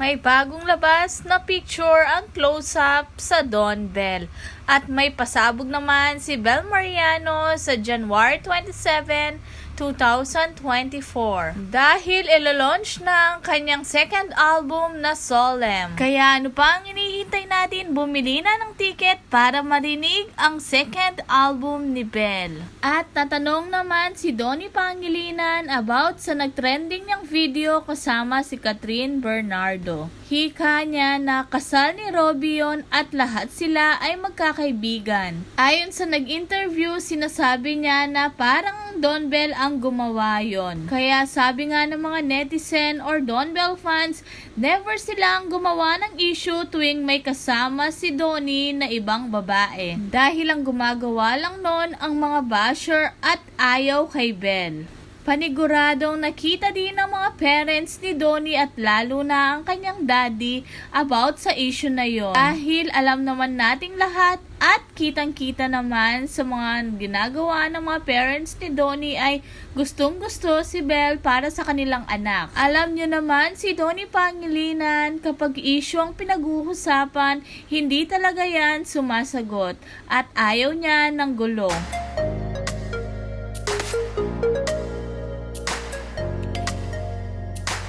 May bagong labas na picture ang close-up sa Don Bell. At may pasabog naman si Bel Mariano sa January 27, 2024. Dahil ilo-launch na ang kanyang second album na Solemn. Kaya ano pa ang inihintay natin? Bumili na ng ticket para marinig ang second album ni Bel. At tatanong naman si Donnie Pangilinan about sa nagtrending niyang video kasama si Catherine Bernardo. Hika niya na kasal ni Robbie yun at lahat sila ay magkakaibigan. Ayon sa nag-interview, sinasabi niya na parang Don Bell ang gumawa yon. Kaya sabi nga ng mga netizen or Don Bell fans, never silang gumawa ng issue tuwing may kasama si Donnie na ibang babae. Dahil ang gumagawa lang nun ang mga basher at ayaw kay Bell. Paniguradong nakita din ng mga parents ni Donnie at lalo na ang kanyang daddy about sa issue na yon. Dahil alam naman nating lahat at kitang-kita naman sa mga ginagawa ng mga parents ni Donnie ay gustong gusto si Belle para sa kanilang anak. Alam nyo naman si Donnie Pangilinan kapag issue ang pinag-uusapan, hindi talaga yan sumasagot at ayaw niya ng gulo.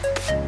you